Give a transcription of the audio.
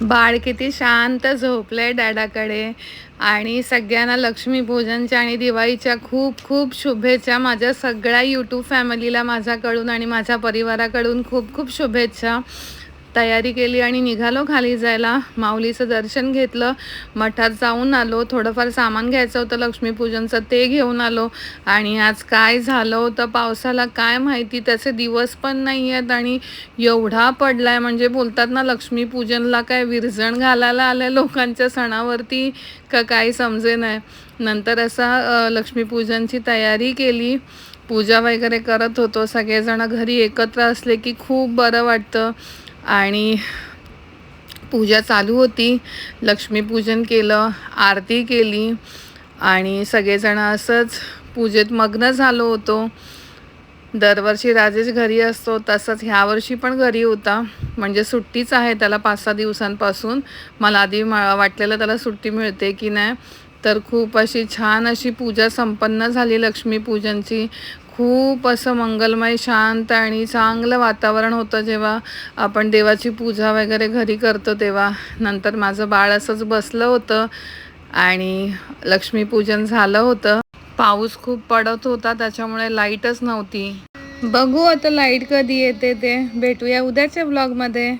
बाळ किती शांत झोपलं आहे डॅडाकडे. आणि सगळ्यांना लक्ष्मीपूजनच्या आणि दिवाळीच्या खूप खूप शुभेच्छा माझ्या सगळ्या यूट्यूब फॅमिलीला माझ्याकडून आणि माझ्या परिवाराकडून खूप खूप शुभेच्छा. तयारी केली आणि निघालो खाली जायला. माऊलीचं दर्शन घेतलं. मठात जाऊन आलो. थोडंफार सामान घ्यायचं होतं. लक्ष्मीपूजनचं ते घेऊन आलो. आणि आज काय झालं होतं पावसाला काय माहिती? त्याचे दिवस पण नाही आहेत आणि एवढा पडलाय. म्हणजे बोलतात ना लक्ष्मीपूजनला काय विरजण घालायला आलं लोकांच्या सणावरती? का काही समजे नाही. नंतर असा लक्ष्मीपूजनची तयारी केली. पूजा वगैरे करत होतो. सगळेजण घरी एकत्र असले की खूप बरं वाटतं. आणि पूजा चालू होती. लक्ष्मीपूजन केलं आरती केली आणि सगळेजण असंच पूजेत मग्न झालो होतो. दरवर्षी राजेश घरी असतो तसंच ह्या वर्षी पण घरी होता. म्हणजे सुट्टीच आहे त्याला पाच सहा दिवसांपासून. मला आधी मा- वाटलेलं त्याला सुट्टी मिळते की नाही. तर खूप अशी छान अशी पूजा संपन्न झाली लक्ष्मीपूजनची. खूप असं मंगलमय शांत आणि चांगलं वातावरण होतं जेव्हा आपण देवाची पूजा वगैरे घरी करतो तेव्हा. नंतर माझं बाळ असंच बसलं होतं आणि लक्ष्मीपूजन झालं होतं. पाऊस खूप पडत होता त्याच्यामुळे लाईटच नव्हती. बघू आता लाइट कधी येते ते. भेटूया उद्याच्या ब्लॉगमध्ये